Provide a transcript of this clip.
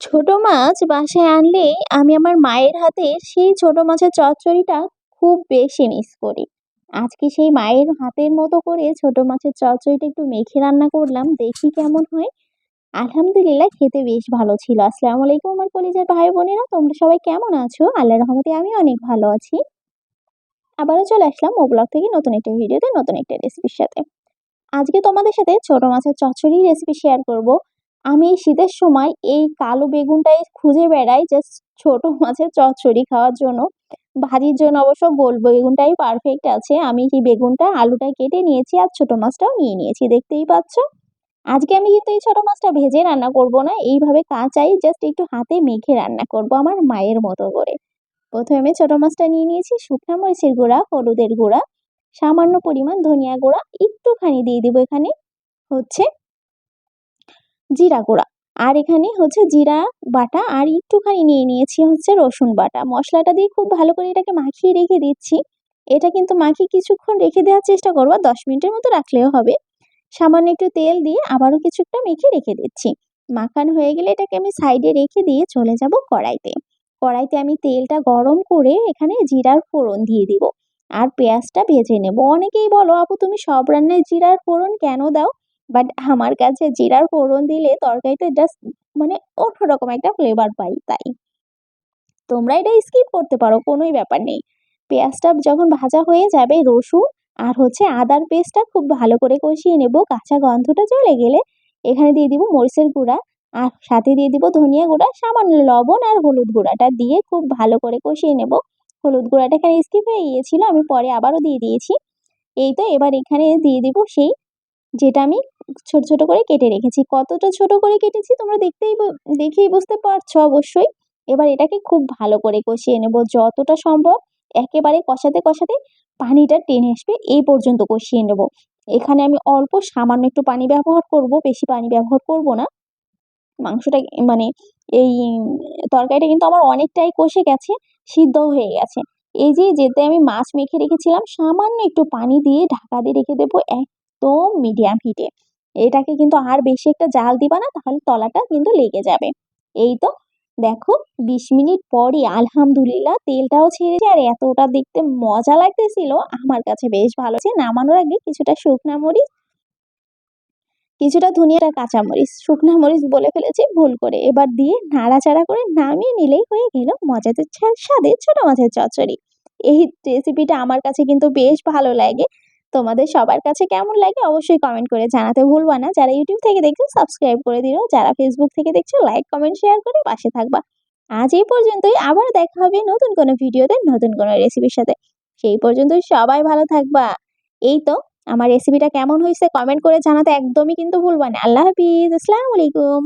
ছোট মাছ বাসায় আনলেই আমি আমার মায়ের হাতের সেই ছোট মাছের চচ্চড়িটা খুব বেশি মিস করি। আজকে সেই মায়ের হাতের মতো করে ছোট মাছের চচ্চড়িটা একটু মেখে রান্না করলাম, দেখি কেমন হয়। আলহামদুলিল্লাহ খেতে বেশ ভালো ছিল। আসসালামু আলাইকুম আমার কলিজার ভাই বোনেরা, তোমরা সবাই কেমন আছো? আল্লাহ রহমতে আমি অনেক ভালো আছি। আবারও চলে আসলাম ও ব্লগ থেকে নতুন একটা ভিডিওতে, নতুন একটা রেসিপির সাথে। আজকে তোমাদের সাথে ছোট মাছের চচ্চড়ি রেসিপি শেয়ার করব। আমি এই শীতের সময় এই কালো বেগুনটাই খুঁজে বেড়াই জাস্ট ছোট মাছের চচ্চড়ি খাওয়ার জন্য। ভাজির জন্য অবশ্য গোল বেগুনটাই পারফেক্ট আছে। আমি এই বেগুনটা, আলুটা কেটে নিয়েছি আর ছোট মাছটাও নিয়ে নিয়েছি, দেখতেই পাচ্ছ? আজকে আমি কিন্তু এই ছোট মাছটা ভেজে রান্না করব না, এইভাবে কাঁচাই জাস্ট একটু হাতে মেখে রান্না করব আমার মায়ের মতো করে। প্রথমে ছোট মাছটা নিয়ে নিয়েছি, শুকনো মরিচের গুঁড়া, হলুদের গুঁড়া, সামান্য পরিমাণ ধনিয়া গুঁড়া, একটুখানি দিয়ে দিব এখানে। হচ্ছে জিরা গুঁড়া। আর এখানে হচ্ছে জিরা বাটা আর একটুখানি নিয়ে নিয়েছি হচ্ছে রসুন বাটা। মশলাটা দিয়ে খুব ভালো করে এটাকে মাখিয়ে রেখে দিচ্ছি। এটা কিন্তু মাখিয়ে কিছুক্ষণ রেখে দেওয়ার চেষ্টা করব। দশ মিনিটের মতো রাখলেও হবে। সামান্য একটু তেল দিয়ে আবারও কিছুটা মেখে রেখে দিচ্ছি। মাখানো হয়ে গেলে এটাকে আমি সাইডে রেখে দিয়ে চলে যাব কড়াইতে। কড়াইতে আমি তেলটা গরম করে এখানে জিরার ফোড়ন দিয়ে দিব। আর পেঁয়াজটা ভেজে নেব। অনেকেই বলো, আপু, তুমি সব রান্নায় জিরার ফোড়ন কেন দাও? বাট আমার কাছে জিরার ফোড়ন দিলে তরকারিতে জাস্ট মানে অন্যরকম একটা ফ্লেভার পাই, তাই। তোমরা এটা স্কিপ করতে পারো, কোনোই ব্যাপার নেই। পেঁয়াজটা যখন ভাজা হয়ে যাবে রসুন আর হচ্ছে আদার পেস্টটা খুব ভালো করে কষিয়ে নেব, কাঁচা গন্ধটা চলে গেলে এখানে দিয়ে দিব মরিচের গুঁড়া আর সাথে দিয়ে দিব ধনিয়া গুঁড়া, সামান্য লবণ আর হলুদ গুঁড়াটা দিয়ে খুব ভালো করে কষিয়ে নেব। হলুদ গুঁড়াটা এখানে স্কিপ হয়ে গিয়েছিল, আমি পরে আবারও দিয়ে দিয়েছি। এই তো এবার এখানে দিয়ে দিব সেই, যেটা আমি ছোট ছোট করে কেটে রেখেছি। কতটা ছোট করে কেটেছি তোমরা দেখতেই দেখেই বুঝতে পারছ অবশ্যই। এবার এটাকে খুব ভালো করে কষিয়ে নেব। যতটা সম্ভব একেবারে কষাতে কষাতে পানিটা টেনে আসবে এই পর্যন্ত কষিয়ে নেব। এখানে আমি অল্প সামান্য একটু পানি ব্যবহার করব, বেশি পানি ব্যবহার করব না। মাংসটা মানে এই তরকারিটা কিন্তু আমার অনেকটাই কষে গেছে, সিদ্ধ হয়ে গেছে। এই যে যেতে আমি মাছ মেখে রেখেছিলাম, সামান্য একটু পানি দিয়ে ঢাকা দিয়ে রেখে দেবো একদম মিডিয়াম হিটে। এটাকে কিন্তু আর বেশি একটা জাল দিবা না, তাহলে তলাটা কিন্তু লেগে যাবে। এই তো, দেখো, বিশ মিনিট পরই আলহামদুলিল্লাহ তেলটাও ছেড়েছে আর এতটা দেখতে মজা লাগতেছিল, আমার কাছে বেশ ভালো আছে নামানোর আগে কিছুটা শুকনা মরিচ, কিছুটা ধনিয়াটা কাঁচামরিচ শুকনা মরিচ বলে ফেলেছি, ভুল করে। এবার দিয়ে নাড়াচাড়া করে নামিয়ে নিলেই হয়ে গেল মজাতে স্বাদে ছোট মাছের চচ্চড়ি। এই রেসিপিটা আমার কাছে কিন্তু বেশ ভালো লাগে। তোমাদের সবার কাছে কেমন লাগে অবশ্যই কমেন্ট করে জানাতে ভুলবা না। যারা ইউটিউব থেকে দেখছ সাবস্ক্রাইব করে দিও। যারা ফেসবুক থেকে দেখছ লাইক কমেন্ট শেয়ার করে পাশে থাকবা। আজ এই পর্যন্তই। আবার দেখা হবে নতুন কোনো ভিডিওতে, নতুন কোনো রেসিপির সাথে। সেই পর্যন্ত সবাই ভালো থাকবা। এই তো, আমার রেসিপিটা কেমন হয়েছে কমেন্ট করে জানাতে একদমই কিন্তু ভুলবা না। আল্লাহ হাফিজ। আসসালামু আলাইকুম।